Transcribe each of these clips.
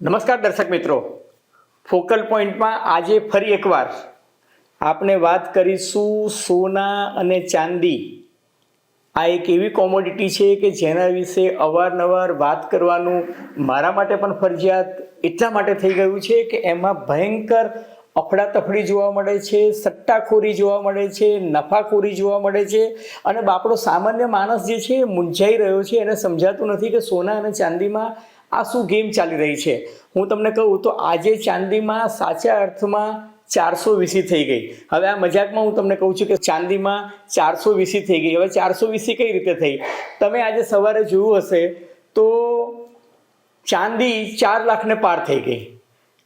નમસ્કાર દર્શક મિત્રો. ફોકલ પોઈન્ટમાં આજે ફરી એકવાર આપણે વાત કરીશું સોના અને ચાંદી. આ એક એવી કોમોડિટી છે કે જેના વિશે અવારનવાર વાત કરવાનું મારા માટે પણ ફરજિયાત એટલા માટે થઈ ગયું છે કે એમાં ભયંકર અફડાતફડી જોવા મળે છે, સટ્ટાખોરી જોવા મળે છે, નફાખોરી જોવા મળે છે અને બાપડો સામાન્ય માણસ જે છે એ મૂંઝાઈ રહ્યો છે. એને સમજાતું નથી કે સોના અને ચાંદીમાં આ શું ગેમ ચાલી રહી છે? હું તમને કહું તો આજે ચાંદીમાં સાચા અર્થમાં ચારસો વીસી થઈ ગઈ. હવે આ મજાકમાં હું તમને કહું છું કે ચાંદીમાં ચારસો વીસી થઈ ગઈ. હવે ચારસો વીસી કઈ રીતે થઈ? તમે આજે સવારે જોયું હશે તો ચાંદી ચાર લાખને પાર થઈ ગઈ.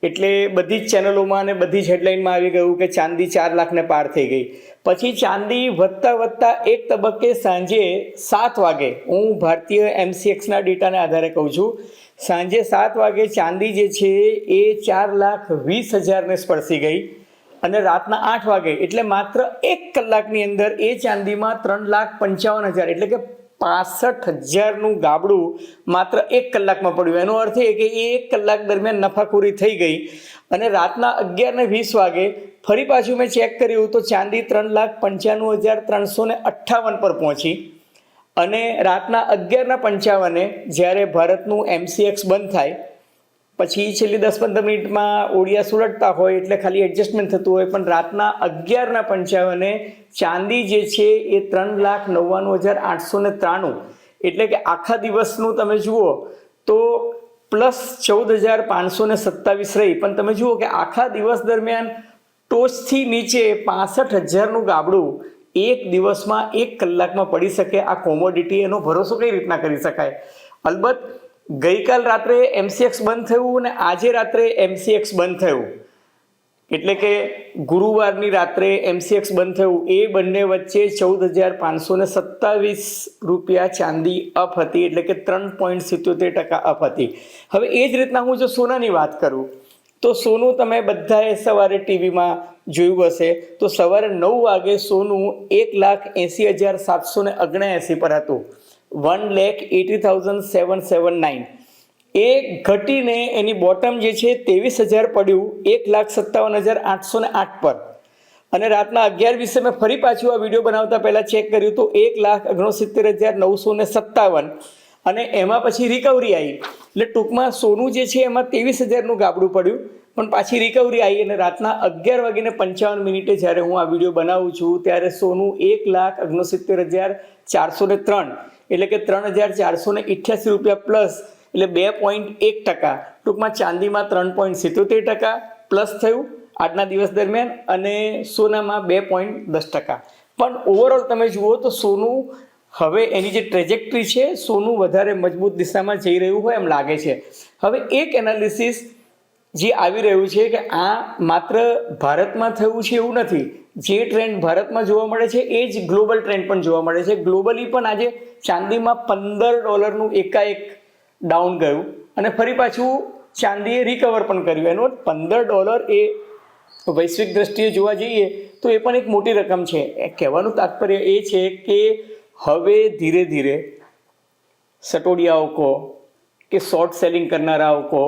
એટલે બધી જ ચેનલોમાં અને બધી જ હેડલાઇનમાં આવી ગયું કે ચાંદી ચાર લાખને પાર થઈ ગઈ. પછી ચાંદી વધતા વધતા એક તબક્કે સાંજે સાત વાગે, હું ભારતીય એમસીએક્સના ડેટાને આધારે કહું છું સાંજે સાત વાગે ચાંદી જે છે એ ચાર લાખ વીસ હજારને સ્પર્શી ગઈ અને રાતના આઠ વાગે, એટલે માત્ર એક કલાકની અંદર એ ચાંદીમાં ત્રણ લાખ પંચાવન હજાર, એટલે કે પાસઠ હજારનું ગાબડું માત્ર એક કલાકમાં પડ્યું. એનો અર્થ એ કે એ એક કલાક દરમિયાન નફાખોરી થઈ ગઈ અને રાતના અગિયાર ને વીસ વાગે ફરી પાછું મેં ચેક કર્યું તો ચાંદી ત્રણ લાખ પંચાણું હજાર ત્રણસો ને અઠ્ઠાવન પર પહોંચી. અને રાતના અગિયારના પંચાવને જ્યારે ભારતનું એમસીએક્સ બંધ થાય, પછી છેલ્લી દસ પંદર મિનિટમાં ઓડિયા સુલટતા હોય એટલે ખાલી એડજસ્ટમેન્ટ થતું હોય, પણ રાતના અગિયારના પંચાવને ચાંદી જે છે એ ત્રણ લાખ નવ્વાણું હજાર આઠસો ને ત્રાણું. એટલે કે આખા દિવસનું તમે જુઓ તો પ્લસ ચૌદ હજાર પાંચસો ને સત્તાવીસ રહી. પણ તમે જુઓ કે આખા દિવસ દરમિયાન ટોચથી નીચે પાસઠ હજારનું ગાબડું એક દિવસમાં એક કલાકમાં પડી શકે આ કોમોડિટી એનો ભરોસો કઈ રીતના કરી શકાય? અલબત્ત, ગઈકાલ રાત્રે એમસીએક્સ બંધ થયું અને આજે રાત્રે એમસીએક્સ બંધ થયું. એટલે કે ગુરુવારની રાત્રે એમસીએક્સ બંધ થયું. એ બંને વચ્ચે ચૌદ હજાર પાંચસો ને સત્તાવીસ રૂપિયા ચાંદી અપ હતી, એટલે કે ત્રણ પોઈન્ટ સિત્યોતેર ટકા અપ હતી. હવે એ જ રીતના હું જો સોનાની વાત કરું તો સોનું તમે બધાએ સવારે ટીવીમાં જોયું હશે. તો સવારે નવ વાગે સોનું એક લાખ એંસી હજાર સાતસો ને ઓગણએંસી પર હતું. One lakh eighty thousand seven seven nine. એ ઘટીને એની બોટમ જે છે ત્રેવીસ હજાર પડ્યું, એક લાખ સત્તાવન હજાર આઠસો ને આઠ પર. અને રાતના અગિયાર વીસે મેં ફરી પાછું આ વીડિયો બનાવતા પહેલાં ચેક કર્યું તો એક લાખ ઓગણસિત્તેર હજાર નવસો ને સત્તાવન. અને એમાં પછી રિકવરી આવી. એટલે ટૂંકમાં સોનું જે છે એમાં ત્રેવીસ હજારનું ગાબડું પડ્યું. પણ પાછી રિકવરી આવી અને રાતના અગિયાર વાગીને પંચાવન મિનિટે જ્યારે હું આ વીડિયો બનાવું છું, ત્યારે સોનું એક લાખ ઓગણસિત્તેર હજાર ચારસો ને ત્રણ. એટલે કે ત્રણ હજાર ચારસો ને ઇઠ્યાસી રૂપિયા પ્લસ એટલે બે પોઈન્ટ એક ટકા. ટૂંકમાં ચાંદીમાં ત્રણ પોઈન્ટ સિત્તોતેર ટકા પ્લસ થયું આજના દિવસ દરમિયાન અને સોનામાં બે પોઈન્ટ દસ ટકા. પણ ઓવરઓલ તમે જુઓ તો સોનું હવે એની જે ટ્રેજેક્ટરી છે, સોનું વધારે મજબૂત દિશામાં જઈ રહ્યું હોય એમ લાગે છે. હવે એક એનાલિસિસ જે આવી રહ્યું છે કે આ માત્ર ભારતમાં થયું છે એવું નથી. જે ટ્રેન્ડ ભારતમાં જોવા મળે છે, એ જ ગ્લોબલ ટ્રેન્ડ પણ જોવા મળે છે. ગ્લોબલી પણ આજે ચાંદીમાં પંદર ડોલરનું એકાએક ડાઉન ગયું અને ફરી પાછું ચાંદીએ રિકવર પણ કર્યું. એનો પંદર ડોલર એ વૈશ્વિક દ્રષ્ટિએ જોવા જઈએ તો એ પણ એક મોટી રકમ છે. કહેવાનું તાત્પર્ય એ છે કે હવે ધીરે ધીરે સટોડિયાઓ કહો કે શોર્ટ સેલિંગ કરનારાઓ કહો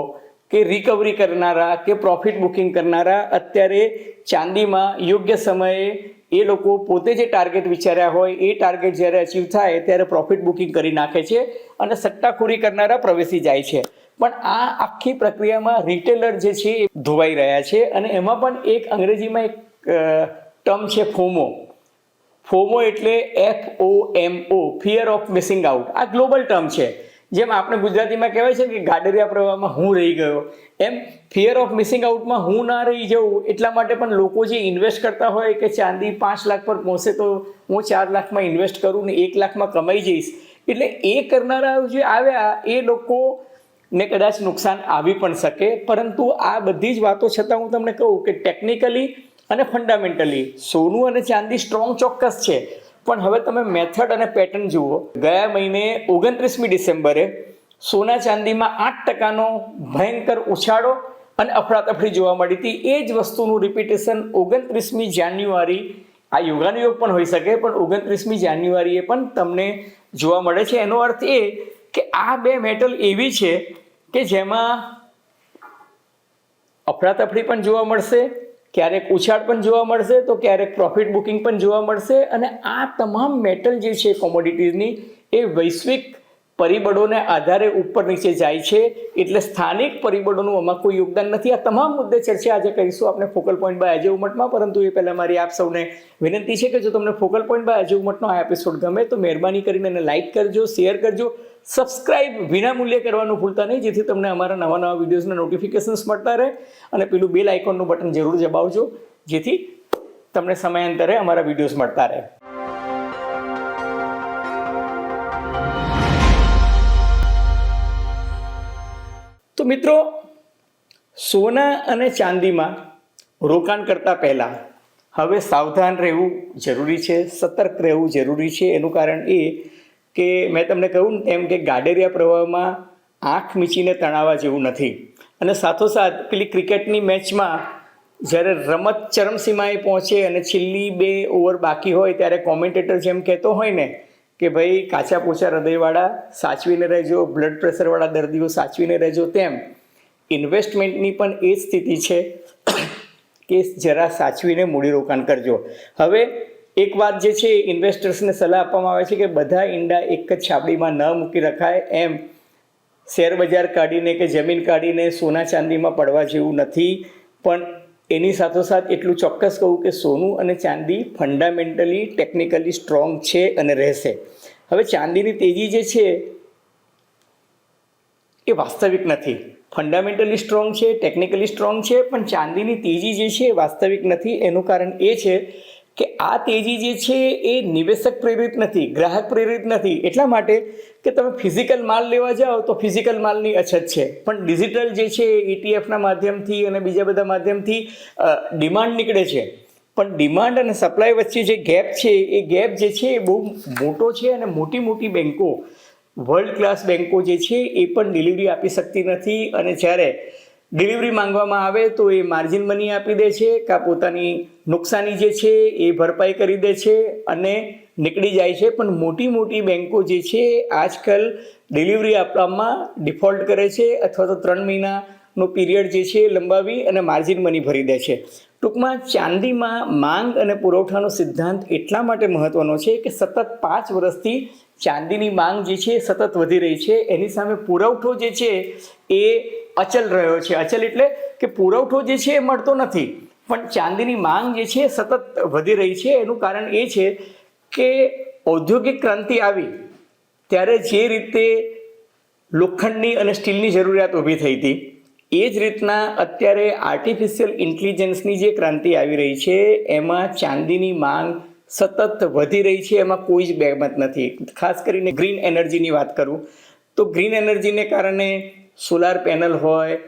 કે રિકવરી કરનારા કે પ્રોફિટ બુકિંગ કરનારા અત્યારે ચાંદીમાં યોગ્ય સમયે એ લોકો પોતે જે ટાર્ગેટ વિચાર્યા હોય, એ ટાર્ગેટ જ્યારે અચીવ થાય ત્યારે પ્રોફિટ બુકિંગ કરી નાખે છે અને સટ્ટાખોરી કરનારા પ્રવેશી જાય છે. પણ આ આખી પ્રક્રિયામાં રિટેલર જે છે એ ધોવાઈ રહ્યા છે અને એમાં પણ એક અંગ્રેજીમાં એક ટર્મ છે ફોમો. ફોમો એટલે F O M O fear of missing out આ ગ્લોબલ ટર્મ છે. જેમ આપણે ગુજરાતીમાં કહેવાય છે કે ગાડરિયા પ્રવાહમાં હું રહી ગયો. એમ ફિયર ઓફ મિસિંગ આઉટમાં હું ના રહી જાઉં એટલા માટે પણ લોકો જે ઇન્વેસ્ટ કરતા હોય કે ચાંદી પાંચ લાખ પર પહોંચે તો હું ચાર લાખમાં ઇન્વેસ્ટ કરું ને એક લાખમાં કમાઈ જઈશ. એટલે એ કરનારા જે આવ્યા, એ લોકો ને કદાચ નુકસાન આવી પણ શકે. પરંતુ આ બધી જ વાતો છતાં હું તમને કહું કે ટેકનિકલી અને ફંડામેન્ટલી સોનું અને ચાંદી સ્ટ્રોંગ ચોક્કસ છે. પણ હવે તમે મેથડ અને પેટર્ન જુઓ. ગયા મહિને ઓગણત્રીસમી ડિસેમ્બરે સોના ચાંદીમાં આઠ ટકાનો ભયંકર ઉછાળો અને અફડાતફડી જોવા મળી હતી. એ જ વસ્તુનું રિપીટેશન ઓગણત્રીસમી જાન્યુઆરી, આ યોગાનુયોગ પણ હોઈ શકે, પણ ઓગણત્રીસમી જાન્યુઆરીએ પણ તમને જોવા મળે છે. એનો અર્થ એ કે આ બે મેટલ એવી છે કે જેમાં અફરાતફરી પણ જોવા મળશે ક્યારેક ઉછાળ પણ જોવા મળશે, તો ક્યારેક પ્રોફિટ બુકિંગ પણ જોવા મળશે અને આ તમામ મેટલ જે છે કોમોડિટીઝની એ વૈશ્વિક પરિબળોને આધારે ઉપર નીચે જાય છે. એટલે સ્થાનિક પરિબળોનું આમાં કોઈ યોગદાન નથી. આ તમામ મુદ્દે ચર્ચા આજે કરીશું આપણે ફોકલ પોઈન્ટ બાય અજય ઉમટમાં પરંતુ એ પહેલાં મારી આપ સૌને વિનંતી છે કે જો તમને ફોકલ પોઈન્ટ બાય અજય ઉમટનો આ એપિસોડ ગમે, તો મહેરબાની કરીને એને લાઇક કરજો શેર કરજો સબસ્ક્રાઇબ વિના મૂલ્યે કરવાનું ભૂલતા નહીં. જેથી તમને અમારા નવા નવા વિડીયોઝના નોટિફિકેશન્સ મળતા રહે અને પેલું બેલ આઇકોનનું બટન જરૂર દબાવજો. જેથી તમને સમયાંતરે અમારા વિડીયોઝ મળતા રહે. તો મિત્રો, સોના અને ચાંદીમાં રોકાણ કરતાં પહેલાં હવે સાવધાન રહેવું જરૂરી છે, સતર્ક રહેવું જરૂરી છે. એનું કારણ એ કે મેં તમને કહ્યું ને એમ કે ગાડેરિયા પ્રવાહમાં આંખ મીચીને તણાવા જેવું નથી. અને સાથોસાથ પેલી ક્રિકેટની મેચમાં જ્યારે રમત ચરમસીમાએ પહોંચે અને છેલ્લી બે ઓવર બાકી હોય ત્યારે કોમેન્ટેટર જેમ કહેતો હોય ને કે ભાઈ કાચા પોચા હૃદયવાળા સાચવીને રહેજો બ્લડ પ્રેશરવાળા દર્દીઓ સાચવીને રહેજો તેમ. ઇન્વેસ્ટમેન્ટની પણ એ સ્થિતિ છે કે જરા સાચવીને મૂડીરોકાણ કરજો. હવે એક વાત જે છે ઇન્વેસ્ટર્સને સલાહ આપવામાં આવે છે કે બધા ઈંડા એક જ છાબડીમાં ન મૂકી રખાય. એમ શેર બજાર કાઢીને કે જમીન કાઢીને સોના ચાંદીમાં પડવા જેવું નથી. પણ એની સાથોસાથ એટલું ચોક્કસ કહું કે સોનું અને ચાંદી ફંડામેન્ટલી ટેકનિકલી સ્ટ્રોંગ છે અને રહેશે. હવે ચાંદીની તેજી જે છે, એ વાસ્તવિક નથી. ફંડામેન્ટલી સ્ટ્રોંગ છે ટેકનિકલી સ્ટ્રોંગ છે, પણ ચાંદીની તેજી જે છે, એ વાસ્તવિક નથી. એનું કારણ એ છે કે આ તેજી જે છે એ નિવેશક પ્રેરિત નથી, ગ્રાહક પ્રેરિત નથી. એટલા માટે કે તમે ફિઝિકલ માલ લેવા જાઓ તો ફિઝિકલ માલની અછત છે. પણ ડિજિટલ જે છે ઇટીએફના માધ્યમથી અને બીજા બધા માધ્યમથી ડિમાન્ડ નીકળે છે. પણ ડિમાન્ડ અને સપ્લાય વચ્ચે જે ગેપ છે, એ ગેપ જે છે એ બહુ મોટો છે અને મોટી મોટી બેન્કો વર્લ્ડ ક્લાસ બેન્કો જે છે એ પણ ડિલિવરી આપી શકતી નથી. અને જ્યારે ડિલિવરી માંગવામાં આવે તો એ માર્જિન મની આપી દે છે કાં પોતાની નુકસાની જે છે એ ભરપાઈ કરી દે છે અને નીકળી જાય છે. પણ મોટી મોટી બેન્કો જે છે આજકાલ ડિલિવરી આપવામાં ડિફોલ્ટ કરે છે અથવા તો ત્રણ મહિનાનો પીરિયડ જે છે લંબાવી અને માર્જિન મની ભરી દે છે. ટૂંકમાં ચાંદીમાં માંગ અને પુરવઠાનો સિદ્ધાંત એટલા માટે મહત્વનો છે કે સતત પાંચ વર્ષથી ચાંદીની માંગ જે છે સતત વધી રહી છે. એની સામે પુરવઠો જે છે એ અચલ રહ્યો છે. અચલ એટલે કે પુરવઠો જે છે એ મળતો નથી. પણ ચાંદીની માંગ જે છે સતત વધી રહી છે. એનું કારણ એ છે કે ઔદ્યોગિક ક્રાંતિ આવી ત્યારે જે રીતે લોખંડની અને સ્ટીલની જરૂરિયાત ઊભી થઈ હતી, એ જ રીતના અત્યારે આર્ટિફિશિયલ ઇન્ટેલિજન્સની જે ક્રાંતિ આવી રહી છે, એમાં ચાંદીની માંગ સતત વધી રહી છે. એમાં કોઈ જ બેમત નથી. ખાસ કરીને ગ્રીન એનર્જીની વાત કરું, તો ગ્રીન એનર્જીને કારણે સોલાર પેનલ હોય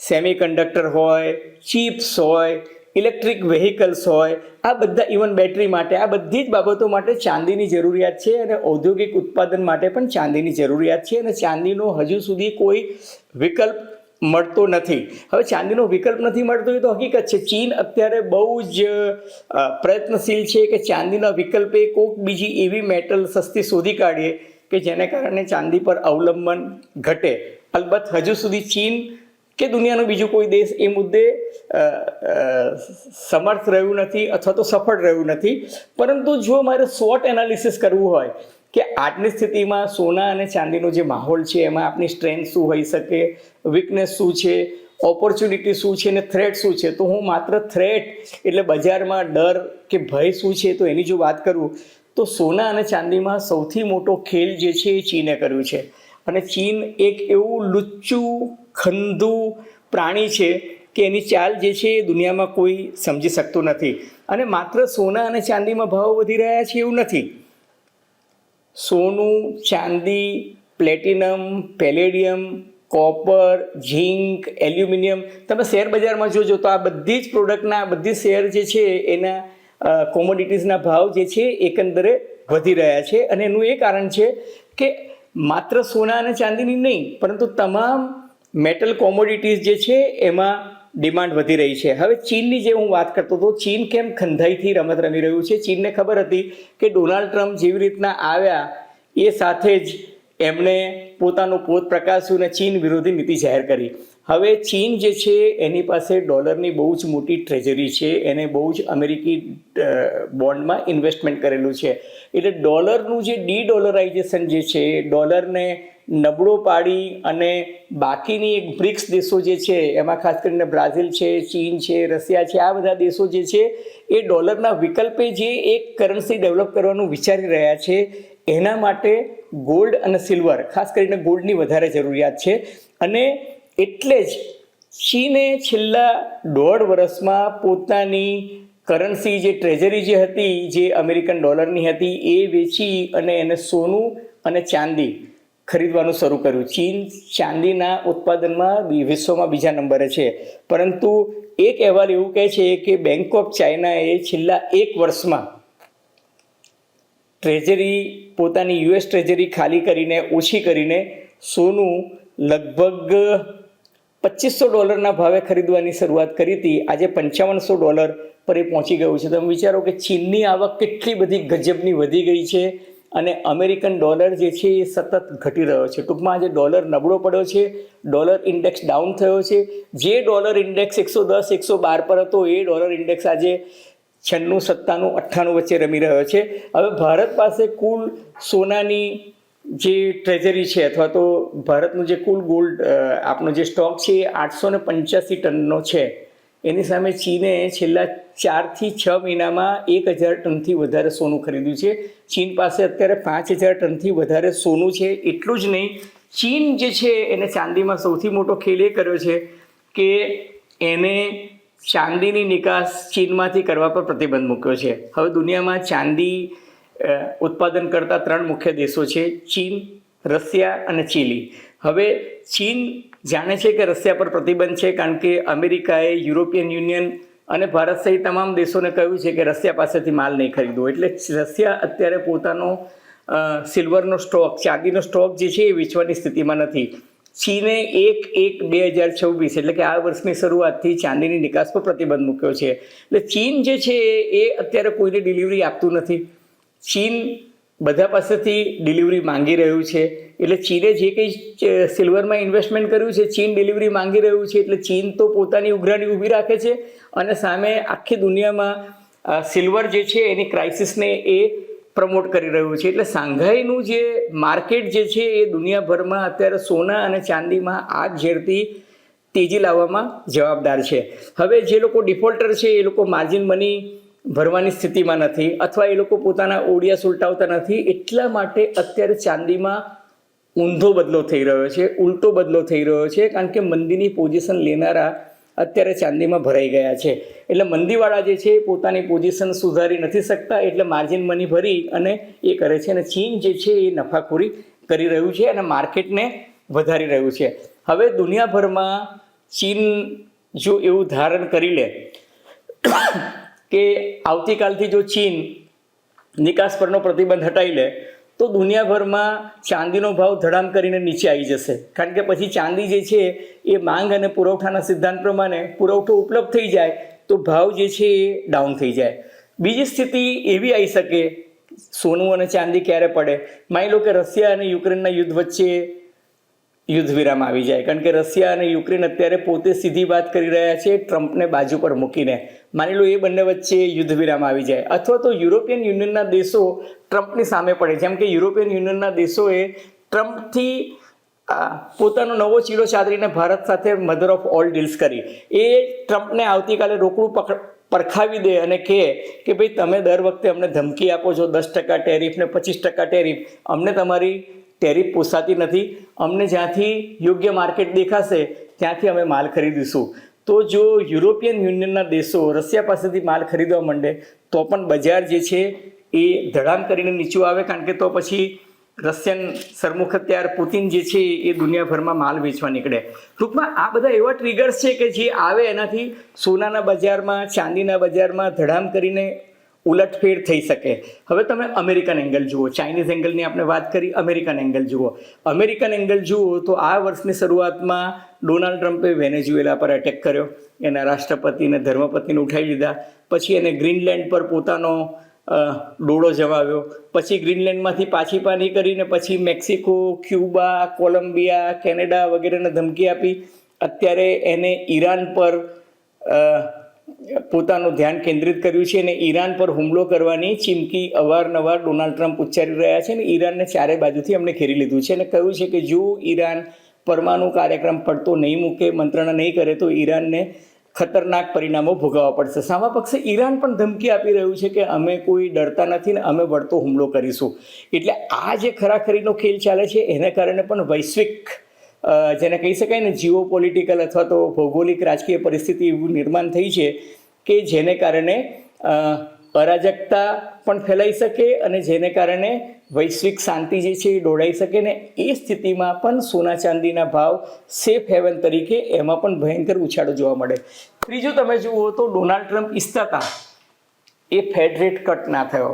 સેમી કન્ડક્ટર હોય, ચિપ્સ હોય, ઇલેક્ટ્રિક વેહિકલ્સ હોય, આ બધા ઇવન બેટરી માટે, આ બધી જ બાબતો માટે ચાંદીની જરૂરિયાત છે અને ઔદ્યોગિક ઉત્પાદન માટે પણ ચાંદીની જરૂરિયાત છે અને ચાંદીનો હજુ સુધી કોઈ વિકલ્પ મળતો નથી. હવે ચાંદીનો વિકલ્પ નથી મળતો એ તો હકીકત છે. ચીન અત્યારે બહુ જ પ્રયત્નશીલ છે કે ચાંદીના વિકલ્પે કોઈક બીજી એવી મેટલ સસ્તી શોધી કાઢીએ કે જેને કારણે ચાંદી પર અવલંબન ઘટે. અલબત્ત હજુ સુધી ચીન કે દુનિયાનો બીજું કોઈ દેશ એ મુદ્દે સમર્થ રહ્યું નથી અથવા તો સફળ રહ્યું નથી. પરંતુ જો મારે શોર્ટ એનાલિસિસ કરવું હોય કે આજની સ્થિતિમાં સોના અને ચાંદીનો જે માહોલ છે, એમાં આપની સ્ટ્રેન્થ શું હોઈ શકે વીકનેસ શું છે ઓપોર્ચ્યુનિટી શું છે અને થ્રેટ શું છે, તો હું માત્ર થ્રેટ એટલે બજારમાં ડર કે ભય શું છે તો એની જો વાત કરું, તો સોના અને ચાંદીમાં સૌથી મોટો ખેલ જે છે એ ચીને કર્યું છે. અને ચીન એક એવું લુચ્ચું, ખંદુ પ્રાણી છે કે એની ચાલ જે છે એ દુનિયામાં કોઈ સમજી શકતું નથી. અને માત્ર સોના અને ચાંદીમાં ભાવ વધી રહ્યા છે એવું નથી. સોનું, ચાંદી, platinum, palladium, copper, zinc, aluminium. તમે શેર બજારમાં જોજો તો આ બધી જ પ્રોડક્ટના બધી શેર જે છે એના કોમોડિટીઝના ભાવ જે છે એકંદરે વધી રહ્યા છે. અને એનું એ કારણ છે કે માત્ર સોના અને ચાંદીની નહીં, પરંતુ તમામ મેટલ કોમોડિટીઝ જે છે એમાં ડિમાન્ડ વધી રહી છે. હવે ચીનની જે હું વાત કરતો હતો, ચીન કેમ ખંધાઈથી રમત રમી રહ્યું છે? ચીનને ખબર હતી કે ડોનાલ્ડ ટ્રમ્પ જેવી રીતના આવ્યા, એ સાથે જ એમણે પોતાનું પોત પ્રકાશ્યું અને ચીન વિરોધી નીતિ જાહેર કરી. હવે ચીન જે છે, એની પાસે ડોલરની બહુ જ મોટી ટ્રેઝરી છે, એને બહુ જ અમેરિકી બોન્ડમાં ઇન્વેસ્ટમેન્ટ કરેલું છે. એટલે ડોલરનું જે ડી ડોલરાઇઝેશન જે છે, ડોલરને નબળો પાડી અને બાકીની એક બ્રિક્સ દેશો જે છે, એમાં ખાસ કરીને બ્રાઝિલ છે, ચીન છે, રશિયા છે, આ બધા દેશો જે છે, એ ડોલરના વિકલ્પે જે એક કરન્સી ડેવલપ કરવાનું વિચારી રહ્યા છે, એના માટે ગોલ્ડ અને સિલ્વર, ખાસ કરીને ગોલ્ડની વધારે જરૂરિયાત છે. અને એટલે જ ચીને છેલ્લા દોઢ વર્ષમાં પોતાની કરન્સી જે ટ્રેઝરી જે હતી, જે અમેરિકન ડોલરની હતી, એ વેચી અને એને સોનું અને ચાંદી ખરીદવાનું શરૂ કર્યું. ચીન ચાંદીના ઉત્પાદનમાં વિશ્વમાં બીજા નંબરે છે. પરંતુ એક અહેવાલ એવું કહે છે કે બેંક ઓફ ચાઇનાએ છેલ્લા એક વર્ષમાં ટ્રેઝરી, પોતાની યુએસ ટ્રેઝરી ખાલી કરીને, ઓછી કરીને સોનું લગભગ પચીસો ડોલરના ભાવે ખરીદવાની શરૂઆત કરી હતી. આજે પંચાવનસો ડોલર પર એ પહોંચી ગયું છે. તમે વિચારો કે ચીનની આવક કેટલી બધી ગજબની વધી ગઈ છે અને અમેરિકન ડોલર જે છે એ સતત ઘટી રહ્યો છે. ટૂંકમાં આજે ડોલર નબળો પડ્યો છે, ડોલર ઇન્ડેક્સ ડાઉન થયો છે. જે ડોલર ઇન્ડેક્સ એકસો દસ, એકસો બાર પર હતો, એ ડોલર ઇન્ડેક્સ આજે છન્નું, સત્તાનું, અઠ્ઠાણું વચ્ચે રમી રહ્યો છે. હવે ભારત પાસે કુલ સોનાની જે ટ્રેઝરી છે અથવા તો ભારતનું જે કુલ ગોલ્ડ આપણો જે સ્ટોક છે એ આઠસો ને પંચ્યાસી ટનનો છે. એની સામે ચીને છેલ્લા ચારથી છ મહિનામાં એક હજાર ટનથી વધારે સોનું ખરીદ્યું છે. ચીન પાસે અત્યારે પાંચ હજાર ટનથી વધારે સોનું છે. એટલું જ નહીં, ચીન જે છે એને ચાંદીમાં સૌથી મોટો ખેલ એ કર્યો છે કે એને ચાંદીની નિકાસ ચીનમાંથી કરવા પર પ્રતિબંધ મૂક્યો છે. હવે દુનિયામાં ચાંદી ઉત્પાદન કરતા ત્રણ મુખ્ય દેશો છે, ચીન, રશિયા અને ચીલી. હવે ચીન જાણે છે કે રશિયા પર પ્રતિબંધ છે કારણ કે અમેરિકાએ યુરોપિયન યુનિયન અને ભારત સહિત તમામ દેશોને કહ્યું છે કે રશિયા પાસેથી માલ નહીં ખરીદવો. એટલે રશિયા અત્યારે પોતાનો સિલ્વરનો સ્ટોક ચાંદીનો સ્ટોક જે છે એ વેચવાની સ્થિતિમાં નથી. ચીને એક એક બે હજાર છવ્વીસ, એટલે કે આ વર્ષની શરૂઆતથી ચાંદીની નિકાસ પર પ્રતિબંધ મૂક્યો છે. એટલે ચીન જે છે એ અત્યારે કોઈને ડિલિવરી આપતું નથી. ચીન બધા પાસેથી ડિલિવરી માંગી રહ્યું છે. એટલે ચીને જે કંઈ સિલ્વરમાં ઇન્વેસ્ટમેન્ટ કર્યું છે, ચીન ડિલિવરી માંગી રહ્યું છે, એટલે ચીન તો પોતાની ઉઘરાણી ઊભી રાખે છે અને સામે આખી દુનિયામાં સિલ્વર જે છે એની ક્રાઇસિસને એ પ્રમોટ કરી રહ્યું છે. એટલે સાંઘાઈનું જે માર્કેટ જે છે એ દુનિયાભરમાં અત્યારે સોના અને ચાંદીમાં આગ ઝેરતી તેજી લાવવામાં જવાબદાર છે. હવે જે લોકો ડિફોલ્ટર છે એ લોકો માર્જિન મની ભરવાની સ્થિતિમાં નથી અથવા એ લોકો પોતાના ઓડિયા સુલટાવતા નથી, એટલા માટે અત્યારે ચાંદીમાં ઊંધો બદલો થઈ રહ્યો છે, ઉલટો બદલો થઈ રહ્યો છે, કારણ કે મંદીની પોઝિશન લેનારા અત્યારે ચાંદીમાં ભરાઈ ગયા છે. એટલે મંદીવાળા જે છે પોતાની પોઝિશન સુધારી નથી શકતા, એટલે માર્જિન મની ભરી અને એ કરે છે અને ચીન જે છે એ નફાખોરી કરી રહ્યું છે અને માર્કેટને વધારી રહ્યું છે. હવે દુનિયાભરમાં ચીન જો એવું ધારણ કરી લે કે આવતીકાલથી જો ચીન નિકાસ પરનો પ્રતિબંધ હટાવી લે, તો દુનિયાભરમાં ચાંદીનો ભાવ ધડામ કરીને નીચે આવી જશે. કારણ કે પછી ચાંદી જે છે, એ માંગ અને પુરવઠાના સિદ્ધાંત પ્રમાણે પુરવઠો ઉપલબ્ધ થઈ જાય, તો ભાવ જે છે, એ ડાઉન થઈ જાય. બીજી સ્થિતિ એવી આવી શકે, સોનું અને ચાંદી ક્યારે પડે? માની લો કે રશિયા અને યુક્રેનના યુદ્ધ વચ્ચે યુદ્ધ વિરામ આવી જાય. કારણ કે રશિયા અને યુક્રેન અત્યારે પોતે સીધી વાત કરી રહ્યા છે, ટ્રમ્પને બાજુ પર મૂકીને. માની લો એ બંને વચ્ચે યુદ્ધ વિરામ આવી જાય. અથવા તો યુરોપિયન યુનિયનના દેશો ટ્રમ્પની સામે પડે. જેમ કે યુરોપિયન યુનિયનના દેશોએ ટ્રમ્પથી પોતાનો નવો ચીલો ચાદરીને ભારત સાથે મધર ઓફ ઓલ ડીલ્સ કરી. એ ટ્રમ્પને આવતીકાલે રોકડું પકડ, પરખાવી દે અને કહે કે ભાઈ, તમે દર વખતે અમને ધમકી આપો છો, દસ ટકા ટેરિફ ને પચીસ ટકા ટેરિફ. અમને તમારી ટેરિફ પોસાતી નથી. અમને જ્યાંથી યોગ્ય માર્કેટ દેખાશે, ત્યાંથી અમે માલ ખરીદીશું. તો જો યુરોપિયન યુનિયનના દેશો રશિયા પાસેથી માલ ખરીદવા માંડે, તો પણ બજાર જે છે એ ધડામ કરીને નીચું આવે, કારણ કે તો પછી રશિયન સરમુખત્યાર પુતિન જે છે એ દુનિયાભરમાં માલ વેચવા નીકળે. ટૂંકમાં આ બધા એવા ટ્રિગર્સ છે કે જે આવે એનાથી સોનાના બજારમાં, ચાંદીના બજારમાં ધડામ કરીને ઉલટફેર થઈ શકે. હવે તમે અમેરિકન એંગલ જુઓ ચાઇનીઝ એંગલની આપણે વાત કરી અમેરિકન એંગલ જુઓ. અમેરિકન એંગલ જુઓ તો આ વર્ષની શરૂઆતમાં ડોનાલ્ડ ટ્રમ્પે વેનેઝુએલા પર એટેક કર્યો. એના રાષ્ટ્રપતિને ધર્મપતિને ઉઠાવી લીધા. પછી એને ગ્રીનલેન્ડ પર પોતાનો ડોળો જમાવ્યો. પછી ગ્રીનલેન્ડમાંથી પાછી પાની કરીને પછી મેક્સિકો ક્યુબા કોલંબિયા કેનેડા વગેરેને ધમકી આપી. અત્યારે એને ઈરાન પર પોતાનું ધ્યાન કેન્દ્રિત કર્યું છે અને ઈરાન પર હુમલો કરવાની ચીમકી અવારનવાર ડોનાલ્ડ ટ્રમ્પ ઉચ્ચારી રહ્યા છે અને ઈરાનને ચારે બાજુથી અમને ઘેરી લીધું છે અને કહ્યું છે કે જો ઈરાન પરમાણુ કાર્યક્રમ પડતો નહીં મૂકે, મંત્રણા નહીં કરે, તો ઈરાનને ખતરનાક પરિણામો ભોગવવા પડશે. સામા પક્ષે ઈરાન પણ ધમકી આપી રહ્યું છે કે અમે કોઈ ડરતા નથી ને અમે વળતો હુમલો કરીશું. એટલે આ જે ખરાખરીનો ખેલ ચાલે છે, એને કારણે પણ વૈશ્વિક જેને કહી શકાય ને જીઓ પોલિટિકલ અથવા તો ભૌગોલિક રાજકીય પરિસ્થિતિ એવું નિર્માણ થઈ છે કે જેને કારણે અરાજકતા પણ ફેલાઈ શકે અને જેને કારણે વૈશ્વિક શાંતિ જે છે એ દોડાઈ શકે ને એ સ્થિતિમાં પણ સોના ચાંદીના ભાવ સેફ હેવન તરીકે એમાં પણ ભયંકર ઉછાળો જોવા મળે. ત્રીજું તમે જુઓ તો ડોનાલ્ડ ટ્રમ્પ ઈચ્છતા એ ફેડ રેટ કટ ના થયો.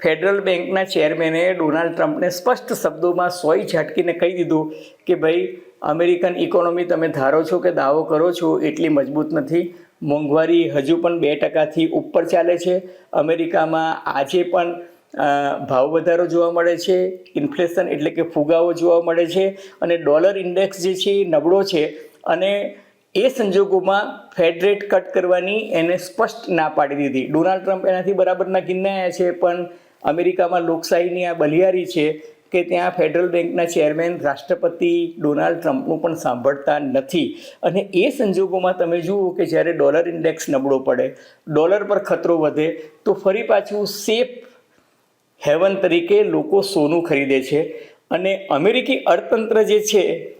ફેડરલ બેંકના ચેરમેને ડોનાલ્ડ ટ્રમ્પને સ્પષ્ટ શબ્દોમાં સોય ઝાટકીને કહી દીધું કે ભાઈ અમેરિકન ઇકોનોમી તમે ધારો છો કે દાવો કરો છો, એટલી મજબૂત નથી. મોંઘવારી હજુ પણ બે ટકાથી ઉપર ચાલે છે. અમેરિકામાં આજે પણ ભાવ વધારો જોવા મળે છે. ઇન્ફ્લેશન એટલે કે ફુગાવો જોવા મળે છે. અને ડોલર ઇન્ડેક્સ જે છે એ નબળો છે. અને એ સંજોગોમાં ફેડ રેટ કટ કરવાની એને સ્પષ્ટ ના પાડી દીધી. ડોનાલ્ડ ટ્રમ્પ એનાથી બરાબરના ગિન્નાયા છે, પણ અમેરિકામાં લોકશાહીની આ બલિયારી છે. કે ત્યાં ફેડરલ બેંકના ચેરમેન રાષ્ટ્રપતિ ડોનાલ્ડ ટ્રમ્પનું પણ સાંભળતા નથી. અને એ સંજોગોમાં તમે જુઓ કે જ્યારે ડોલર ઇન્ડેક્સ નબળો પડે, ડોલર પર ખતરો વધે, તો ફરી પાછું સેફ હેવન તરીકે લોકો સોનું ખરીદે છે. અને અમેરિકી અર્થતંત્ર જે છે,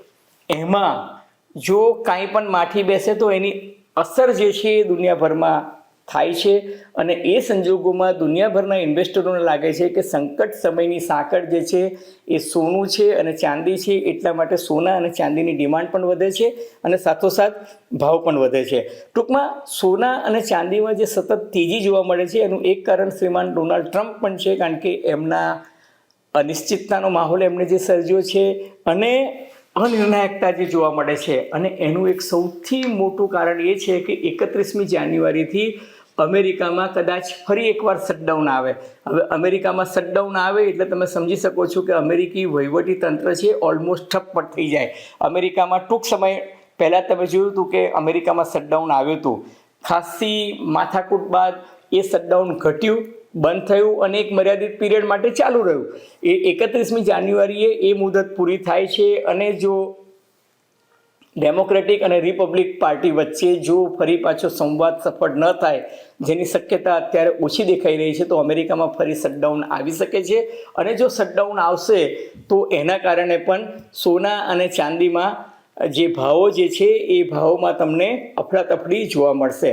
એમાં જો કાંઈ પણ માઠી બેસે તો એની અસર જે છે એ દુનિયાભરમાં થાય છે અને એ સંજોગોમાં દુનિયાભરના ઇન્વેસ્ટરોને લાગે છે કે સંકટ સમયની સાંકળ જે છે એ સોનું છે અને ચાંદી છે, એટલા માટે સોના અને ચાંદીની ડિમાન્ડ પણ વધે છે અને સાથોસાથ ભાવ પણ વધે છે. ટૂંકમાં, સોના અને ચાંદીમાં જે સતત તેજી જોવા મળે છે, એનું એક કારણ શ્રીમાન ડોનાલ્ડ ટ્રમ્પ પણ છે, કારણ કે એમના અનિશ્ચિતતાનો માહોલ એમણે જે સર્જ્યો છે અને અનિર્ણાયકતા જે જોવા મળે છે. અને એનું એક સૌથી મોટું કારણ એ છે કે એકત્રીસમી જાન્યુઆરીથી અમેરિકામાં કદાચ ફરી એકવાર શટડાઉન આવે. હવે અમેરિકામાં શટડાઉન આવે એટલે તમે સમજી શકો છો કે અમેરિકી વહીવટી તંત્ર છે ઓલમોસ્ટ ઠપ્પ થઈ જાય. અમેરિકામાં ટૂંક સમય પહેલાં તમે જોયું હતું કે અમેરિકામાં શટડાઉન આવ્યું હતું. ખાસી માથાકૂટ બાદ એ શટડાઉન ઘટ્યું, બંધ થયું અને એક મર્યાદિત પીરિયડ માટે ચાલુ રહ્યું. એ એકત્રીસમી જાન્યુઆરીએ એ મુદત પૂરી થાય છે અને જો ડેમોક્રેટિક અને રિપબ્લિક પાર્ટી વચ્ચે જો ફરી પાછો સંવાદ સફળ ન થાય, જેની શક્યતા અત્યારે ઓછી દેખાઈ રહી છે, તો અમેરિકામાં ફરી શટડાઉન આવી શકે છે. અને જો શટડાઉન આવશે, તો એના કારણે પણ સોના અને ચાંદીમાં જે ભાવો જે છે, એ ભાવોમાં તમને અફડાતફડી જોવા મળશે.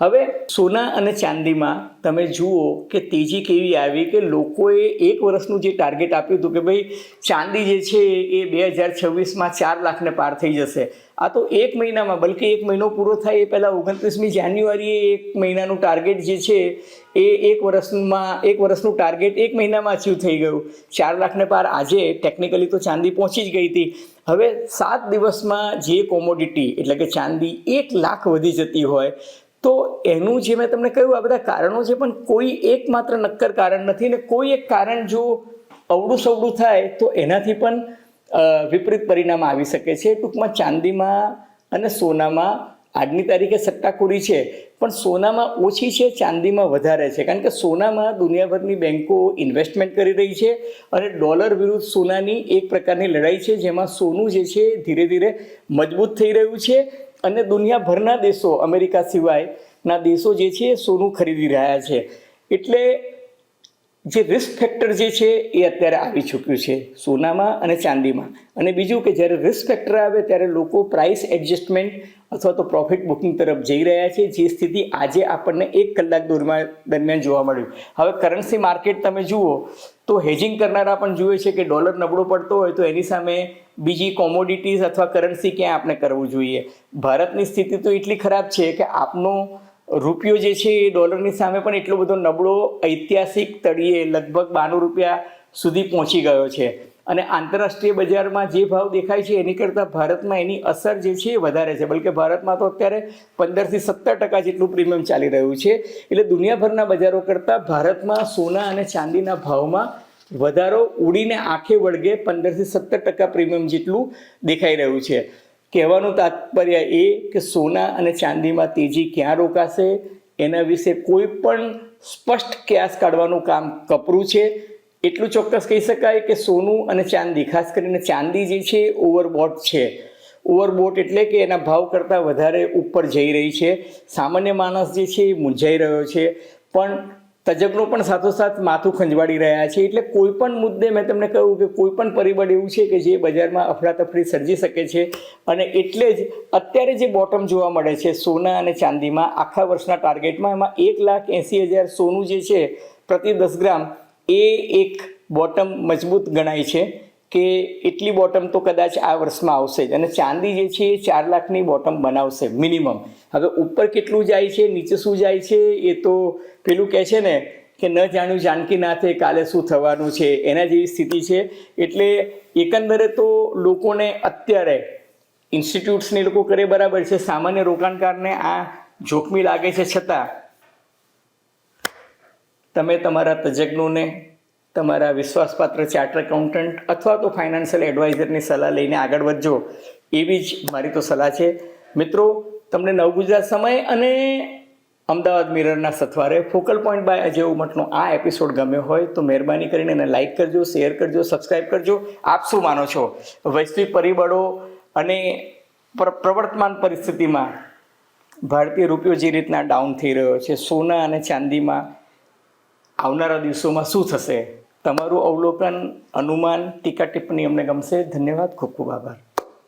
હવે સોના અને ચાંદીમાં તમે જુઓ કે તેજી કેવી આવી કે લોકોએ એક વર્ષનું જે ટાર્ગેટ આપ્યું હતું કે ભાઈ ચાંદી જે છે એ બે હજાર છવ્વીસમાં ચાર લાખને પાર થઈ જશે. આ તો એક મહિનામાં, બલકે એક મહિનો પૂરો થાય એ પહેલાં ઓગણત્રીસમી જાન્યુઆરીએ એક મહિનાનું ટાર્ગેટ જે છે એ એક વર્ષમાં, એક વર્ષનું ટાર્ગેટ એક મહિનામાં અચીવ થઈ ગયું. ચાર લાખને પાર આજે ટેકનિકલી તો ચાંદી પહોંચી જ ગઈ હતી. હવે સાત દિવસમાં જે કોમોડિટી એટલે કે ચાંદી એક લાખ વધી જતી હોય તો એનું જે મેં તમને કહ્યું, આ બધા કારણો છે, પણ કોઈ એકમાત્ર નક્કર કારણ નથી ને કોઈ એક કારણ જો અવડું સવડું થાય, તો એનાથી પણ વિપરીત પરિણામ આવી શકે છે. ટૂંકમાં ચાંદીમાં અને સોનામાં આજની તારીખે સટ્ટાખોરી છે, પણ સોનામાં ઓછી છે, ચાંદીમાં વધારે છે. કારણ કે સોનામાં દુનિયાભરની બેન્કો ઇન્વેસ્ટમેન્ટ કરી રહી છે અને ડોલર વિરુદ્ધ સોનાની એક પ્રકારની લડાઈ છે, જેમાં સોનું જે છે ધીરે ધીરે મજબૂત થઈ રહ્યું છે. અને દુનિયાભરના દેશો અમેરિકા સિવાયના દેશો જે છે એ સોનું ખરીદી રહ્યા છે. એટલે જે રિસ્ક ફેક્ટર જે છે એ અત્યારે આવી ચૂક્યું છે સોનામાં અને ચાંદીમાં. અને બીજું કે જ્યારે રિસ્ક ફેક્ટર આવે ત્યારે લોકો પ્રાઇસ એડજસ્ટમેન્ટ અથવા તો પ્રોફિટ બુકિંગ તરફ જઈ રહ્યા છે, જે સ્થિતિ આજે આપણને એક કલાક દરમિયાન દરમિયાન જોવા મળ્યું. હવે કરન્સી માર્કેટ તમે જુઓ તો હેજિંગ કરનારા પણ જુએ છે કે ડોલર નબળો પડતો હોય તો એની સામે બીજી કોમોડિટીઝ અથવા કરન્સી ક્યાં આપણે કરવું જોઈએ? ભારતની સ્થિતિ તો એટલી ખરાબ છે કે આપનો રૂપિયો જે છે એ ડોલરની સામે પણ એટલો બધો નબળો ઐતિહાસિક તળિયે લગભગ બાણું રૂપિયા સુધી પહોંચી ગયો છે. અને આંતરરાષ્ટ્રીય બજારમાં જે ભાવ દેખાય છે એની કરતાં ભારતમાં એની અસર જે છે એ વધારે છે. બલકે ભારતમાં તો અત્યારે પંદરથી સત્તર ટકા જેટલું પ્રીમિયમ ચાલી રહ્યું છે. એટલે દુનિયાભરના બજારો કરતાં ભારતમાં સોના અને ચાંદીના ભાવમાં વધારો ઉડીને આંખે વળગે પંદરથી સત્તર ટકા પ્રીમિયમ જેટલું દેખાઈ રહ્યું છે. કહેવાનું તાત્પર્ય એ કે સોના અને ચાંદીમાં તેજી ક્યાં રોકાશે? એના વિશે કોઈ પણ સ્પષ્ટ ક્યાસ કાઢવાનું કામ કપરું છે. એટલું ચોક્કસ કહી શકાય કે સોનું અને ચાંદી, ખાસ કરીને ચાંદી જે છે ઓવરબોટ છે. ઓવરબોટ એટલે કે એના ભાવ કરતાં વધારે ઉપર જઈ રહી છે. સામાન્ય માણસ જે છે, એ મૂંઝાઈ રહ્યો છે. પણ તજજ્ઞો પણ સાથોસાથ માથું ખંજવાળી રહ્યા છે. એટલે કોઈ પણ મુદ્દે મેં તમને કહ્યું કે કોઈ પણ પરિબળ એવું છે કે જે બજારમાં અફરાતફરી સર્જી શકે છે અને એટલે જ અત્યારે જે બોટમ જોવા મળે છે સોના અને ચાંદીમાં આખા વર્ષના ટાર્ગેટમાં એમાં એક લાખ એંસી હજાર સોનું જે છે પ્રતિ દસ ગ્રામ એ એક બોટમ મજબૂત ગણાય છે. કે એટલી બોટમ તો કદાચ આ વર્ષમાં આવશે જ. અને ચાંદી જે છે એ ચાર લાખની બોટમ બનાવશે, મિનિમમ. હવે ઉપર કેટલું જાય છે, નીચે શું જાય છે એ તો પેલું કહે છે ને કે ન જાણ્યું જાનકી નાથે કાલે શું થવાનું છે, એના જેવી સ્થિતિ છે. એટલે એકંદરે તો લોકોને અત્યારે ઇન્સ્ટિટ્યૂટ્સને લોકો કરે બરાબર છે. સામાન્ય રોકાણકારને આ જોખમી લાગે છે. છતાં તમે તમારા તજજ્ઞોને તમારા વિશ્વાસપાત્ર ચાર્ટર એકાઉન્ટન્ટ અથવા તો ફાઇનાન્શિયલ એડવાઇઝરની સલાહ લઈને આગળ વધજો. એવી જ મારી તો સલાહ છે. મિત્રો, તમને નવગુજરાત સમય અને અમદાવાદ મિરરના સથવારે ફોકલ પોઈન્ટ બાય અજય ઉમટનો આ એપિસોડ ગમ્યો હોય તો મહેરબાની કરીને એને લાઇક કરજો શેર કરજો સબસ્ક્રાઇબ કરજો. આપ શું માનો છો? વૈશ્વિક પરિબળો અને પ્રવર્તમાન પરિસ્થિતિમાં ભારતીય રૂપિયો જે રીતના ડાઉન થઈ રહ્યો છે, સોના અને ચાંદીમાં આવનારા દિવસોમાં શું થશે? તમારું અવલોકન અનુમાન ટીકા ટિપ્પણી અમને ગમશે. ધન્યવાદ. ખૂબ ખૂબ આભાર.